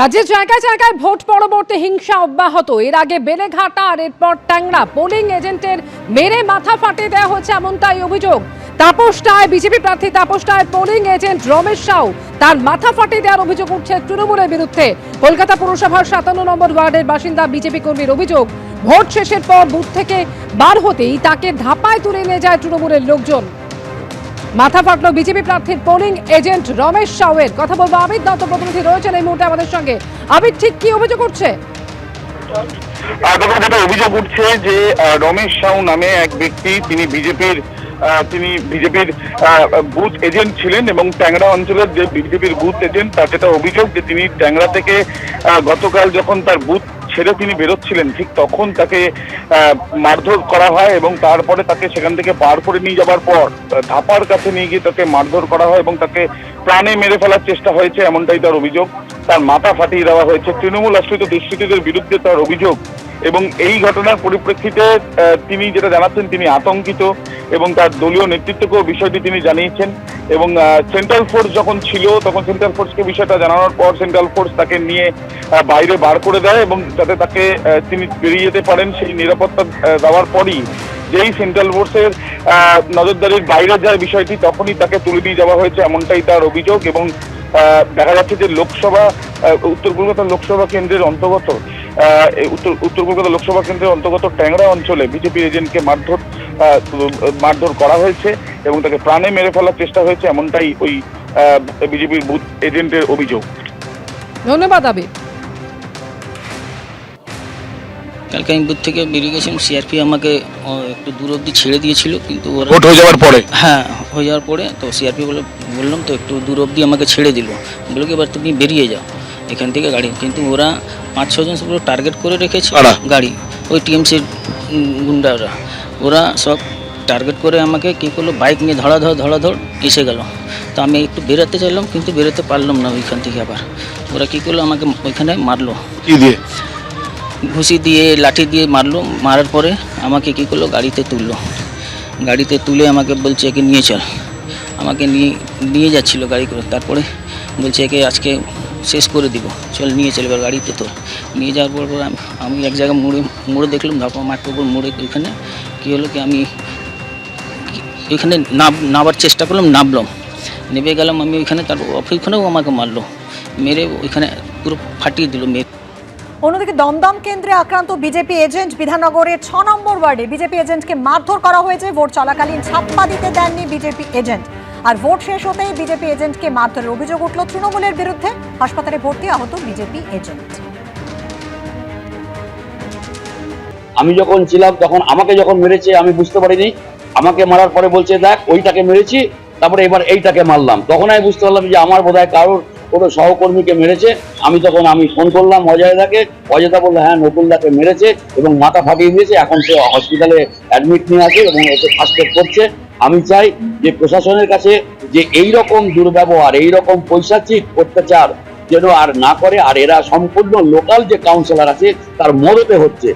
রাজ্যের জায়গায় জায়গায় ভোট পরবর্তী হিংসা অব্যাহত। এর আগে বেলেঘাটা আর এরপর ট্যাংরা। পোলিং এজেন্টের মেরে মাথা ফাটিয়ে দেওয়া হয়েছে এমনটাই অভিযোগ। তাপসটায় বিজেপি প্রার্থী তাপসটায় পোলিং এজেন্ট রমেশ সাউ তার মাথা ফাটিয়ে দেওয়ার অভিযোগ উঠছে তৃণমূলের বিরুদ্ধে। কলকাতা পুরসভার সাতান্ন নম্বর ওয়ার্ডের বাসিন্দা বিজেপি কর্মীর অভিযোগ, ভোট শেষের পর বুথ থেকে বার হতেই তাকে ধাপায় তুলে নিয়ে যায় তৃণমূলের লোকজন। মাথা ফাটলো বিজেপি প্রার্থীর পোলিং এজেন্ট রমেশ সাউয়ের। কথা বলব আবিদ দত্ত প্রতিনিধি রয়েছেন এই মুহূর্তে আমাদের সঙ্গে। আবিদ ঠিক কি অভিযোগ করছে যেটা অভিযোগ উঠছে যে রমেশ সাউ নামে এক ব্যক্তি, তিনি বিজেপির তিনি বিজেপির বুথ এজেন্ট ছিলেন এবং ট্যাংরা অঞ্চলের যে বিজেপির বুথ এজেন্ট তার যেটা অভিযোগ যে তিনি ট্যাংরা থেকে গতকাল যখন তার বুথ ছেড়ে তিনি বেরোচ্ছিলেন। ঠিক তখন তাকে মারধর করা হয় এবং তারপরে তাকে সেখান থেকে পার করে নিয়ে যাওয়ার পর ধাপার কাছে নিয়ে গিয়ে তাকে মারধর করা হয় এবং তাকে প্রাণে মেরে ফেলার চেষ্টা হয়েছে এমনটাই তার অভিযোগ। তার মাথা ফাটিয়ে দেওয়া হয়েছে। তৃণমূল আশ্রিত দুষ্কৃতীদের বিরুদ্ধে তার অভিযোগ এবং এই ঘটনার পরিপ্রেক্ষিতে তিনি যেটা জানাচ্ছেন তিনি আতঙ্কিত এবং তার দলীয় নেতৃত্বকেও বিষয়টি তিনি জানিয়েছেন। এবং সেন্ট্রাল ফোর্স যখন ছিল, তখন সেন্ট্রাল ফোর্সকে বিষয়টা জানানোর পর সেন্ট্রাল ফোর্স তাকে নিয়ে বাইরে বার করে দেয় এবং যাতে তাকে তিনি বেরিয়ে যেতে পারেন সেই নিরাপত্তা দেওয়ার পরই যেই সেন্ট্রাল ফোর্সের নজরদারির বাইরে যায় বিষয়টি, তখনই তাকে তুলে দিয়ে যাওয়া হয়েছে এমনটাই তার অভিযোগ এবং দেখা যাচ্ছে যে লোকসভা উত্তর কলকাতা লোকসভা কেন্দ্রের অন্তর্গত উত্তর উত্তর কলকাতা লোকসভা কেন্দ্রের অন্তর্গত ট্যাংরা অঞ্চলে বিজেপি এজেন্টকে মারধর মারধর করা হয়েছে এবং তাকে প্রাণে মেরে ফেলার চেষ্টা হয়েছে এমনটাই ওই বিজেপির বুথ এজেন্টের অভিযোগ। ধন্যবাদ আবিদ কালকে আমি বুথ থেকে বেরিয়ে গেছিলাম সিআরপি আমাকে একটু দূর অবধি ছেড়ে দিয়েছিল কিন্তু ওরা ভোট হয়ে যাওয়ার পরে? হ্যাঁ হয়ে যাওয়ার পরে তো সিআরপি বলে বললাম তো একটু দূর অবধি আমাকে ছেড়ে দিল। বলল কি এবার তুমি বেরিয়ে যাও। এখান থেকে গাড়ি। কিন্তু ওরা পাঁচ ছজন পুরো টার্গেট করে রেখেছে গাড়ি। ওই টিএমসির গুন্ডারা। ওরা সব টার্গেট করে আমাকে কী করল? বাইক নিয়ে ধড়াধড় ধড়াধড় এসে গেল। তো আমি একটু বেরোতে চাইলাম কিন্তু বেরোতে পারলাম না ওইখান থেকে আবার। ওরা কী করল? আমাকে ওইখানে মারলো। কি দিয়ে? ঘুষি দিয়ে লাঠি দিয়ে মারলো। মারার পরে আমাকে কী করল? গাড়িতে তুললো। গাড়িতে তুলে আমাকে বলছে একে নিয়ে চল। আমাকে নিয়ে নিয়ে যাচ্ছিল গাড়ি করে। তারপরে বলছে একে আজকে শেষ করে দিব। চল, নিয়ে চল এবার গাড়িতে তো। নিয়ে যাওয়ার পর আমি- আমি এক জায়গায় মোড়ে মোড়ে দেখলাম ধাপা মাঠের উপর মোড়ে ওইখানে। কী হলো কি আমি ওইখানে নাব নাবার চেষ্টা করলাম নামলাম নেমে গেলাম আমি ওইখানে, তারপর ওইখানেও আমাকে মারলো। মেরে ওইখানে পুরো ফাটিয়ে দিল, মেরে। অন্যদিকে দমদম কেন্দ্রে আক্রান্ত বিজেপি এজেন্ট বিধাননগরের ছ নম্বর ওয়ার্ডে বিজেপি এজেন্টকে মারধর করা হয়েছে। ভোট চলাকালীন ছাপ্পা দিতে দেননি বিজেপি এজেন্ট। আর ভোট শেষ হতেই বিজেপি এজেন্টকে মারধরের অভিযোগ উঠল তৃণমূলের বিরুদ্ধে। হাসপাতালে ভর্তি আহত বিজেপি এজেন্ট। আমি যখন ছিলাম, তখন আমাকে যখন মেরেছে, আমি বুঝতে পারিনি। আমাকে মারার পরে বলছে, দেখ, ওইটাকে মেরেছি, তারপরে এবার এইটাকে মারলাম। তখন আমি বুঝতে পারলাম যে আমার বোধহয় কারোর কোনো সহকর্মীকে মেরেছে। আমি তখন, আমি ফোন করলাম অজয়দাকে। অজয়দা বলল হ্যাঁ নকুলদাকে মেরেছে এবং মাথা ফাটিয়ে দিয়েছে। এখন সে হসপিটালে অ্যাডমিট নিয়ে আছে এবং এসে ফার্স্ট এড করছে। আমি চাই যে প্রশাসনের কাছে যে এই রকম দুর্ব্যবহার এই রকম পৈশাচিক অত্যাচার যেন আর না করে, আর এরা সম্পূর্ণ লোকাল যে কাউন্সিলর আছে, তার মদতে হচ্ছে।